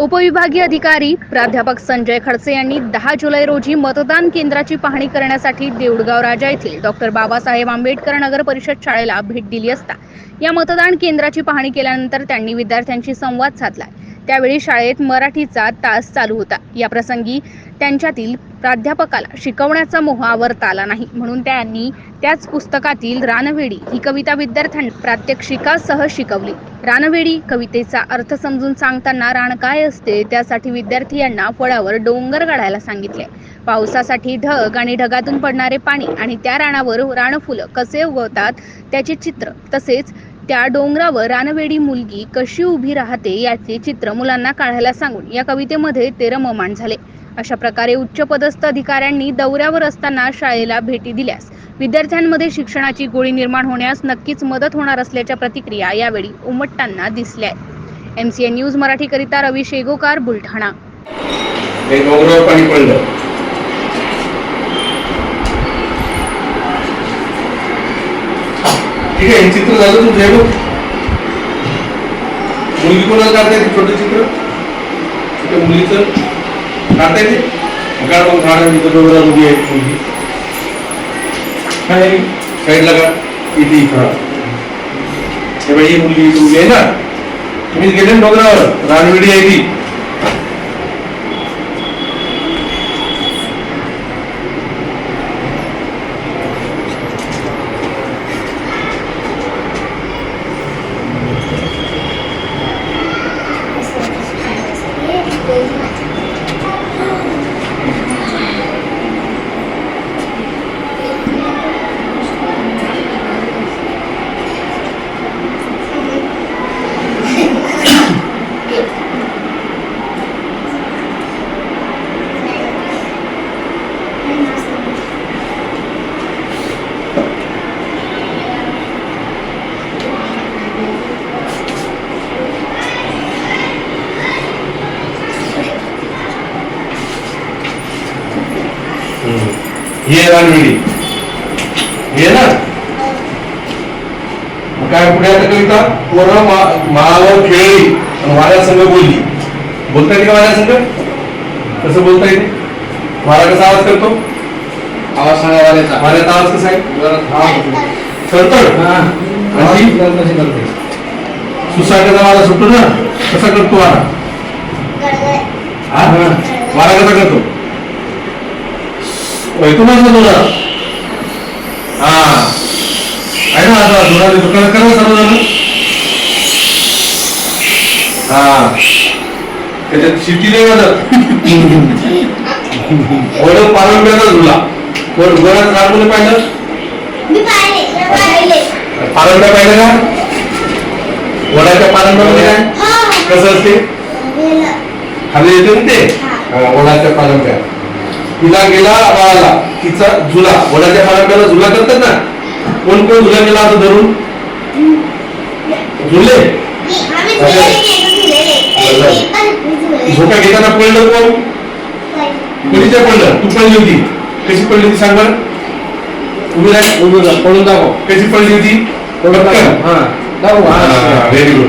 उपविभागीय अधिकारी प्राध्यापक संजय खडसे यांनी दहा जुलै रोजी मतदान केंद्राची पाहणी करण्यासाठी देऊळगाव राजा येथील डॉक्टर बाबासाहेब आंबेडकर नगर परिषद शाळेला भेट दिली असता या मतदान केंद्राची पाहणी केल्यानंतर त्यांनी विद्यार्थ्यांशी संवाद साधला. त्यावेळी शाळेत मराठीचा तास चालू होता. या प्रसंगी त्यांच्यातील प्राध्यापकाला शिकवण्याचा मोह आवरता आला नाही म्हणून त्यांनी त्याच पुस्तकातील रानवेडी ही कविता विद्यार्थ्यांना प्रात्यक्षिकासह शिकवली. रानवेडी कवितेचा अर्थ समजून सांगताना रान काय असते त्यासाठी विद्यार्थी यांना फळावर डोंगर काढायला सांगितले. पावसासाठी ढग आणि ढगातून पडणारे पाणी आणि त्या रानावर रानफुलं कसे उगवतात त्याचे चित्र. तसेच त्या डोंगरावर रानवेडी मुलगी कशी उभी राहते याचे चित्र मुलांना काढायला सांगून या कवितेमध्ये ते रममाण झाले. अशा प्रकारे उच्चपदस्थ अधिकाऱ्यांनी दौऱ्यावर असताना शाळेला भेटी दिल्यास विद्यार्थ्यांमध्ये शिक्षणाची गोळी निर्माण होण्यास नक्कीच मदत होणार असल्याच्या प्रतिक्रिया यावेळी उमटताना दिसल्या एम सी एन न्यूज मराठीकरिता रवी शेगोकार बुलढाणा. ठीक आहे चित्र झालं तुमचं हे बघ. मुलगी कोणाला काढता छोटं चित्र? मुलीचं. काढता येते काढ मग काढा तिथं डोंगरावर उभी आहे मुलगी. काय? साईडला का? इथे इथं. हे बाई ही मुलगी उभी आहे ना. तुम्ही गेले ना डोंगरावर. रानवेडी आहे ती. हे रानवेडी हे ना? मग काय पुढे आता कविता? पोरं माळावर खेळली आणि वाऱ्या संघ बोलली. बोलता येते का वाऱ्या संघ कसं बोलता येते वारा कसा आवाज करतो? आवाज सांगा वाऱ्याचा. वाऱ्याचा आवाज कसा आहे? करतोड आणि सुसाट्याचा वारा सुटतो ना? कसा करतो वारा? हा. वारा कसा करतो? असा दोरा हा. आहे ना आता दोरा देतो करा सर्व जण हा. त्याच्यात शिटी नाही वाजत ओढ पारंब्याचा झुला कोण गोळ्यात राबवलं पाहिलं पारंब्या पाहिलं. का? वडाच्या पारंब्यामध्ये काय? कसं असते? खाली येते ना ते? हा, वडाच्या पारंब्या तिला गेला बाळाला. तिचा झुला. वडाच्या पारंब्याला झुला करतात ना? कोण कोण झुला गेला असं धरून? झुले. झोका घेताना पडलं कोण? कोणीच्या पडलं तू पडली होती. कशी पडली होती सांग बरं? उभी राह. उभं राहा, पळून दाखव कशी पडली होती? हा. दाखव हा व्हेरी गुड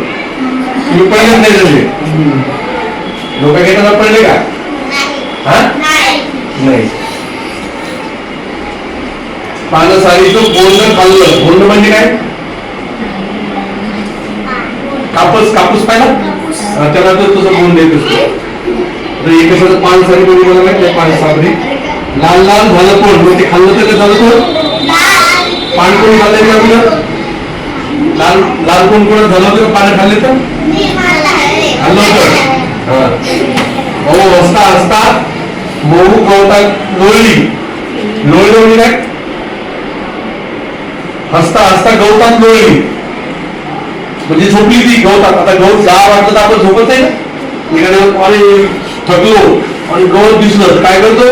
तुम्ही पडलेच नाही झोका घेताना पडले का? हा? नाही. पानं सारीचं बोंड खाल्लं बोंड म्हणजे काय? कापूस कापूस पाहिला? त्याला तर तसं बोंड येत असतो एक असं पान सारी बोली मला माहिती आहे पान साबरी. लाल लाल झालं कोण मग ते खाल्लं तर झालं कोण पान कोणी खाल्लं का आपलं लाल लाल कोण कोण झालं होतं पानं खाल्ले तर? खाल्लं होतं. हा. भाऊ हसता हसता मऊ गवतात लोळली लोळली काय हसता हसता गवतात लोळली म्हणजे झोपली ती गवतात आता गवत जा वाटलं तर आपण झोपत आहे ना एखाद्या आणि थकलो आणि गवत दिसलं काय करतो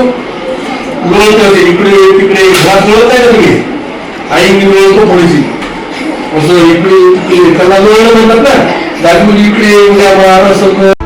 लोळत होते इकडे तिकडे घरात लोळत आहे ना तुम्ही आई मी लोळतो थोडीशी असं इकडे तिकडे त्याला लोळलं म्हणतात ना जागी इकडे उद्या मार असं